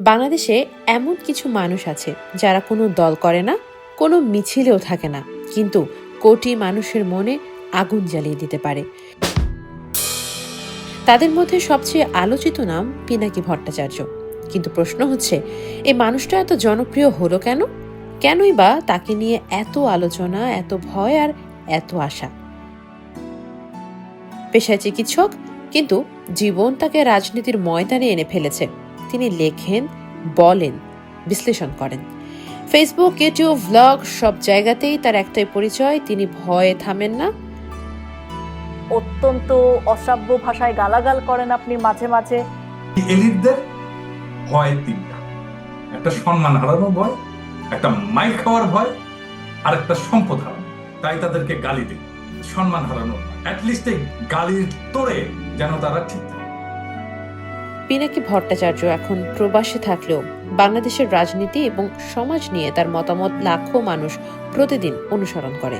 বাংলাদেশে এমন কিছু মানুষ আছে যারা কোনো দল করে না, কোনো মিছিলেও থাকে না, কিন্তু কোটি মানুষের মনে আগুন জ্বালিয়ে দিতে পারে। তাদের মধ্যে সবচেয়ে আলোচিত নাম পিনাকি ভট্টাচার্য। কিন্তু প্রশ্ন হচ্ছে এই মানুষটা এত জনপ্রিয় হলো কেন? কেনই বা তাকে নিয়ে এত আলোচনা, এত ভয় আর এত আশা? পেশায় চিকিৎসক, কিন্তু জীবন তাকে রাজনীতির ময়দানে এনে ফেলেছে। তিনি লেখেন বলেন বিশ্লেষণ করেন। ফেসবুক ইউটিউব ভ্লগ সব জায়গাতেই তার একটাই পরিচয় তিনি ভয়ে থামেন না। অত্যন্ত অশ্রাব্য ভাষায় গালাগাল করেন আপনি মাঝে মাঝে। এলিটদের ভয় তিনটা একটা সম্মান হারানোর ভয় একটা মাইক খাওয়ার ভয় আর একটা সম্পদ হারানো তাই তাদেরকে গালি সম্মান হারানোর অ্যাটলিস্ট এই গালির তোড়ে যেন তারা ঠিক থাকে। পিনাকি ভট্টাচার্য এখন প্রবাসে থাকলেও বাংলাদেশের রাজনীতি এবং সমাজ নিয়ে তার মতামত লাখো মানুষ প্রতিদিন অনুসরণ করে।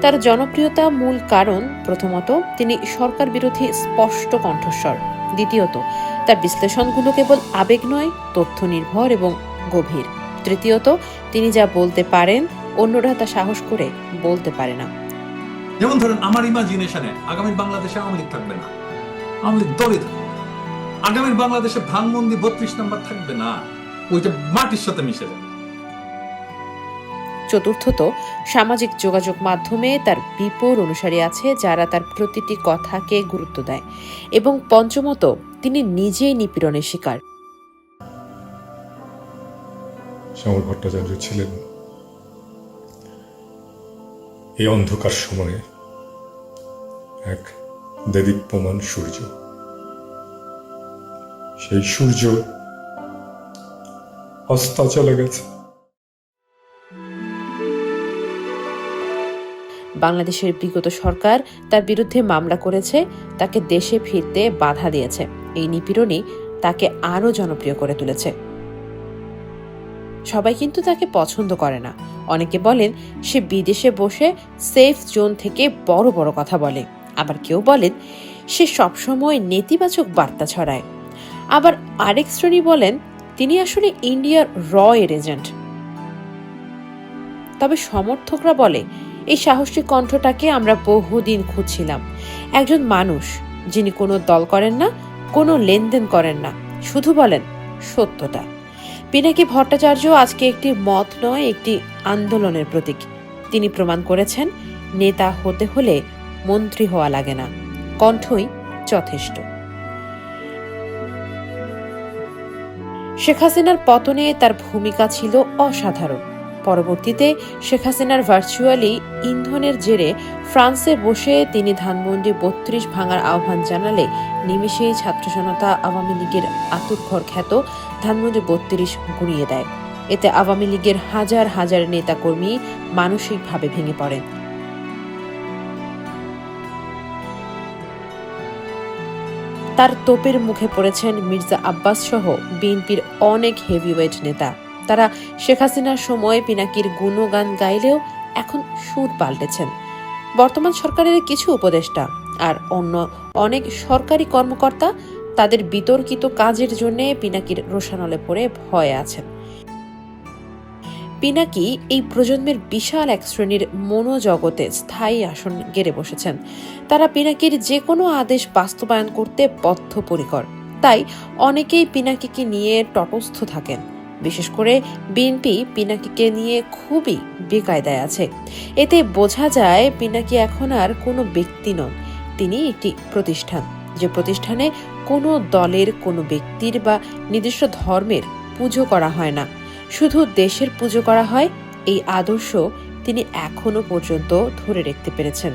তার জনপ্রিয়তা মূল কারণ প্রথমত তিনি সরকার বিরোধী স্পষ্ট কণ্ঠস্বর। দ্বিতীয়ত, তার বিশ্লেষণগুলো কেবল আবেগ নয়, তথ্য নির্ভর এবং গভীর। তৃতীয়ত, তিনি যা বলতে পারেন, অন্যরা তা সাহস করে বলতে পারে না। যেমন ধরেন, আমার ইমাজিনেশনে আগামী বাংলাদেশে আওয়ামী লীগ থাকবে না। আওয়ামী লীগ দলই থাকবে আগামীর বাংলাদেশে ধানমন্দি বত্রিশ নম্বর থাকবে না। ওইটা মাটির সাথে মিশে যাবে। চতুর্থত সামাজিক যোগাযোগ মাধ্যমে তার বিপুল অনুসারী আছে যারা তার প্রতিটি কথাকে গুরুত্ব দেয়। এবং পঞ্চমত তিনি নিজেই নিপীড়নের শিকার। শ্যামল ভট্টাচার্য ছিলেন এই অন্ধকার সময়ে এক দেদীপ্যমান সূর্য। সেই সূর্য অস্তা চলে গেছে। বাংলাদেশের বিগত সরকার তার বিরুদ্ধে মামলা করেছে, তাকে দেশে ফিরতে বাধা দিয়েছে। এই নিপীড়নই তাকে আরও জনপ্রিয় করে তুলেছে। সবাই কিন্তু তাকে পছন্দ করে না। অনেকে বলেন, সে বিদেশে বসে সেফ জোন থেকে বড় বড় কথা বলে। আবার কেউ বলেন, সে সবসময় নেতিবাচক বার্তা ছড়ায়। আবার আরেক শ্রেণি বলেন, তিনি আসলে ইন্ডিয়ার র এর এজেন্ট। তবে সমর্থকরা বলে, এই সাহসী কণ্ঠটাকে আমরা বহুদিন খুঁজছিলাম। একজন মানুষ, যিনি কোনো দল করেন না, কোনো লেনদেন করেন না, শুধু বলেন সত্যটা। পিনাকি ভট্টাচার্য আজকে একটি মত নয়, একটি আন্দোলনের প্রতীক। তিনি প্রমাণ করেছেন, নেতা হতে হলে মন্ত্রী হওয়া লাগে না। কণ্ঠই যথেষ্ট। শেখ হাসিনার পতনে তার ভূমিকা ছিল অসাধারণ। পরবর্তীতে শেখ হাসিনার ভার্চুয়ালি ইন্ধনের জেরে ফ্রান্সে বসে তিনি ধানমন্ডি বত্রিশ ভাঙার আহ্বান জানালে নিমিষেই ছাত্র জনতা আওয়ামী লীগের আতুরঘর খ্যাত ধানমন্ডি বত্রিশ গুড়িয়ে দেয়। এতে আওয়ামী লীগের হাজার হাজার নেতাকর্মী মানসিকভাবে ভেঙে পড়েন। তার তোপের মুখে পড়েছেন মির্জা আব্বাস সহ বিএনপির অনেক হেভিওয়েট নেতা। তারা শেখ হাসিনার সময় পিনাকির গুণগান গাইলেও এখন সুর পাল্টেছেন। বর্তমান সরকারের কিছু উপদেষ্টা আর অন্য অনেক সরকারি কর্মকর্তা তাদের বিতর্কিত কাজের জন্য পিনাকির রোশানলে পড়ে ভয়ে আছেন। পিনাকি এই প্রজন্মের বিশাল এক শ্রেণির মনোজগতে স্থায়ী আসন গেড়ে বসেছেন। তারা পিনাকির যে কোনো আদেশ বাস্তবায়ন করতে বদ্ধপরিকর। তাই অনেকেই পিনাকিকে নিয়ে তটস্থ থাকেন। বিশেষ করে বিএনপি পিনাকিকে নিয়ে খুবই বেকায়দায় আছে। এতে বোঝা যায় পিনাকি এখন আর কোনো ব্যক্তি নন, তিনি একটি প্রতিষ্ঠান। যে প্রতিষ্ঠানে কোনো দলের কোনো ব্যক্তির বা নির্দিষ্ট ধর্মের পুজো করা হয় না। শুধু দেশের পুজো করা হয়, এই আদর্শ তিনি এখনও পর্যন্ত ধরে রাখতে পেরেছেন।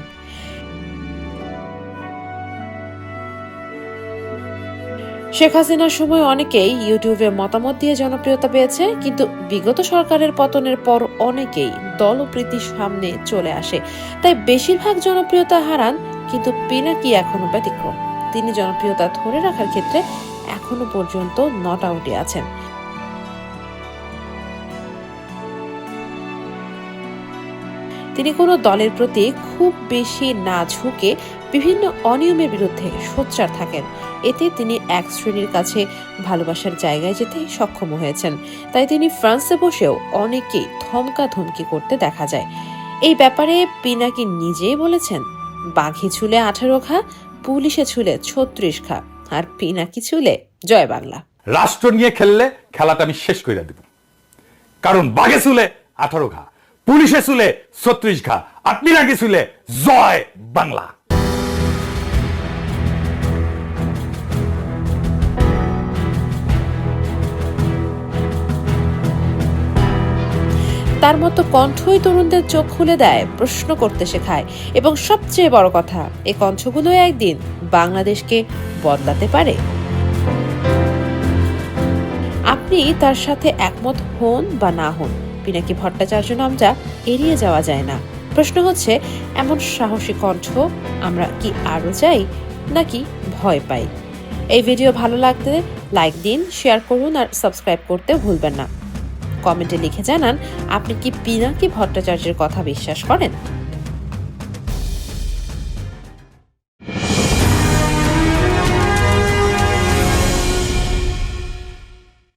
শেখ হাসিনার সময় অনেকেই ইউটিউবে মতামত দিয়ে জনপ্রিয়তা পেয়েছে, কিন্তু বিগত সরকারের পতনের পর অনেকেই দলপ্রীতির সামনে চলে আসে। তাই বেশিরভাগ জনপ্রিয়তা হারান, কিন্তু পিনাকি এখনও ব্যতিক্রম। তিনি জনপ্রিয়তা ধরে রাখার ক্ষেত্রে এখনও পর্যন্ত নট আউটে আছেন। তিনি কোনো দলের প্রতি খুব বেশি না ঝুঁকে বিভিন্ন অনিয়মের বিরুদ্ধে সোচ্চার থাকেন। এতে তিনি এক শ্রেণির কাছে ভালোবাসার জায়গায় যেতে সক্ষম হয়েছেন। তাই তিনি ফ্রান্সে বসেও অনেকেই ধমকা ধমকি করতে দেখা যায়। এই ব্যাপারে পিনাকি নিজেই বলেছেন, বাঘে ছুলে আঠারো ঘা, পুলিশে ছুলে ছত্রিশ ঘা, আর পিনাকি ছুলে জয় বাংলা। রাষ্ট্র নিয়ে খেললে খেলাটা আমি শেষ করে দেব। কারণ বাঘে চুলে আঠারো ঘা। পুলিশে চুলে ছত্রিশ ঘা, আপনি নাকি চুলে জয় বাংলা। তার মতো কণ্ঠই তরুণদের চোখ খুলে দেয়, প্রশ্ন করতে শেখায়। এবং সবচেয়ে বড় কথা এই কণ্ঠগুলো একদিন বাংলাদেশকে বদলাতে পারে। আপনি তার সাথে একমত হন বা না হন পিনাকি ভট্টাচার্য নামটা এড়িয়ে যাওয়া যায় না। প্রশ্ন হচ্ছে, এমন সাহসী কণ্ঠ আমরা কি আরও চাই নাকি ভয় পাই? এই ভিডিও ভালো লাগতে লাইক দিন, শেয়ার করুন আর সাবস্ক্রাইব করতে ভুলবেন না। কমেন্টে লিখে জানান, আপনি কি পিনাকি ভট্টাচার্যের কথা বিশ্বাস করেন?